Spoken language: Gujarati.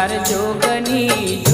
ચાર જોગની